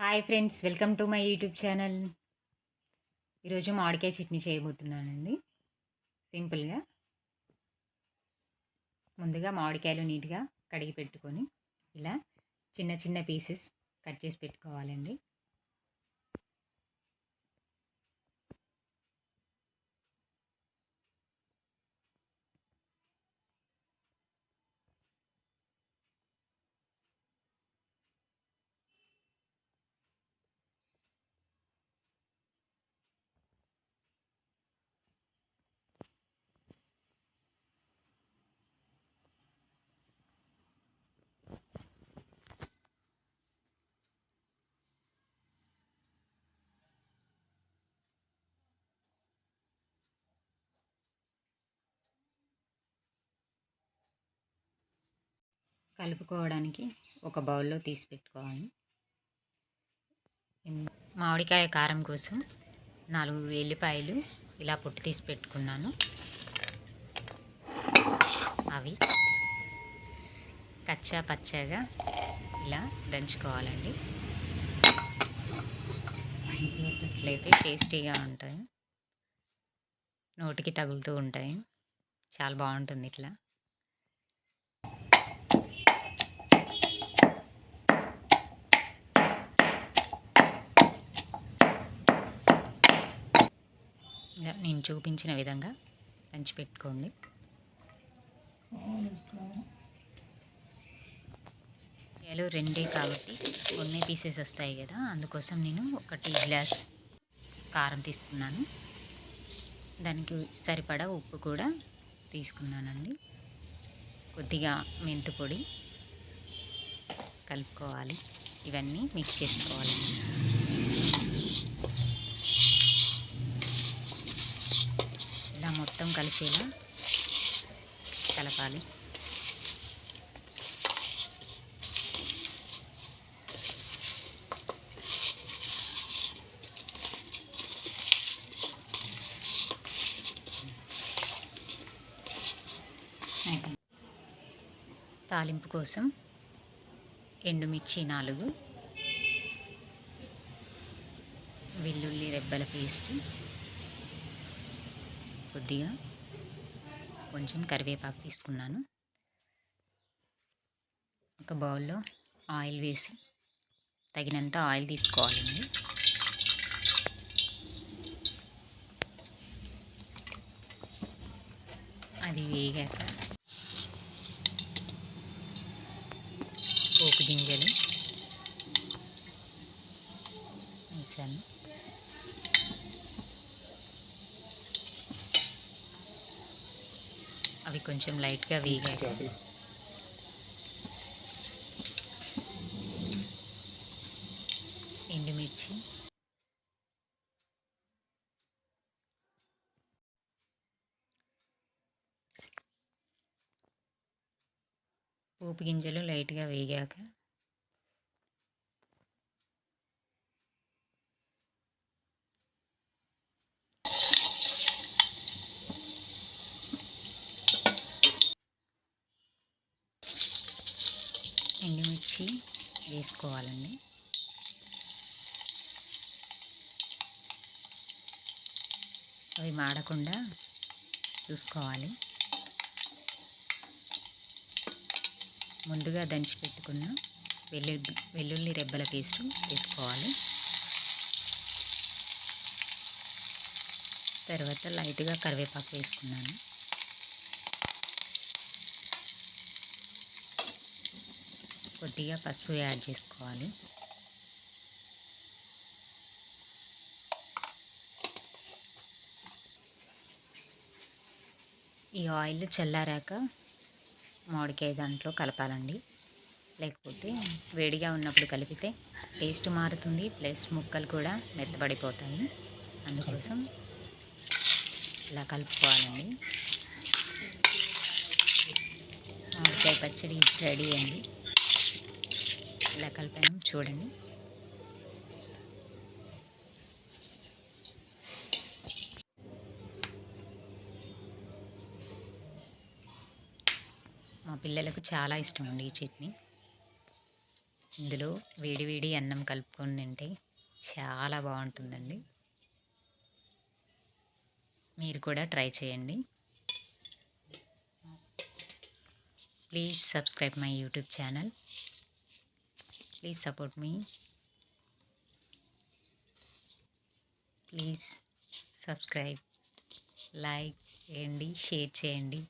Hi friends welcome to my YouTube channel. ఈరోజు మామిడికాయ చట్నీ చేయబోతున్నానండి. సింపుల్గా. ముందుగా మామిడికాయలు నీట్గా కడిగి పెట్టుకొని ఇలా చిన్న చిన్న పీసెస్ కట్ చేసి పెట్టుకోవాలండి. కలుపుకోవడానికి ఒక బౌల్లో తీసి పెట్టుకోవాలి. మామిడికాయ కారం కోసం నాలుగు ఎల్లిపాయలు ఇలా పొట్టు తీసి పెట్టుకున్నాను. అవి కచ్చా పచ్చగా ఇలా దంచుకోవాలండి. అట్లయితే టేస్టీగా ఉంటాయి. నోటికి తగులుతూ ఉంటాయి. చాలా బాగుంటుంది ఇట్లా. నేను చూపించిన విధంగా పెట్టుకోండి ఏలు రెండే కాబట్టి కొన్ని పీసెస్ వస్తాయి కదా అందుకోసం నేను ఒక టీ గ్లాస్ కారం తీసుకున్నాను. దానికి సరిపడా ఉప్పు కూడా తీసుకున్నానండి. కొద్దిగా మెంతు పొడి కలుపుకోవాలి. ఇవన్నీ మిక్స్ చేసుకోవాలండి. మొత్తం కలిసేలా కలపాలి. తాలింపు కోసం ఎండుమిర్చి నాలుగు వెల్లుల్లి రెబ్బల పేస్ట్ కొద్దిగా కొంచెం కరివేపాకు తీసుకున్నాను. ఒక బౌల్లో ఆయిల్ వేసి తగినంత ఆయిల్ తీసుకోవాలండి అది వేగాక పోపు గింజలు వేసాను. అవి కొంచెం లైట్గా వేగాయి. ఎండుమిర్చి. పోపు గింజలు లైట్గా వేగాక ఎండుమిర్చి వేసుకోవాలండి. అవి మాడకుండా చూసుకోవాలి. ముందుగా దంచి పెట్టుకున్న వెల్లుల్లి వెల్లుల్లి రెబ్బల పేస్టు వేసుకోవాలి. తర్వాత లైట్గా కరివేపాకు వేసుకున్నాను. కొద్దిగా పసుపు యాడ్ చేసుకోవాలి. ఈ ఆయిల్ చల్లారాక మామిడికాయ దాంట్లో కలపాలండి. లేకపోతే వేడిగా ఉన్నప్పుడు కలిపితే టేస్ట్ మారుతుంది ప్లస్ ముక్కలు కూడా మెత్తబడిపోతాయి. అందుకోసం ఇలా కలుపుకోవాలండి. మామిడికాయ పచ్చడి రెడీ అండి. ఇలా కలిపాను. చూడండి. మా పిల్లలకు చాలా ఇష్టం అండి ఈ చట్నీ. ఇందులో వేడివేడి అన్నం కలుపుకొని తింటే చాలా బాగుంటుందండి. మీరు కూడా ట్రై చేయండి. Please subscribe my YouTube channel. Please support me please subscribe like చేయండి షేర్ చేయండి.